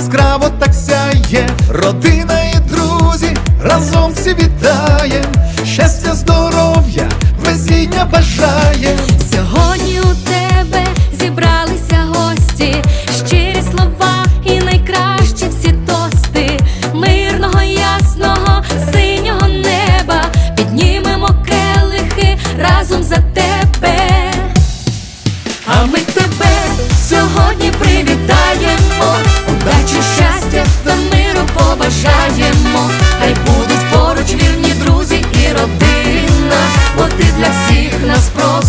яскраво так сяє, родина і друзі разом всі вітає, щастя, здоров'я, везіння бажає. Сьогодні у тебе зібралися гості, щирі слова і найкращі всі тости, мирного, ясного, синього неба, піднімемо келихи разом за тебе. А ми тебе миру побажаємо. Хай будуть поруч вірні друзі і родина, бо ти для всіх нас просто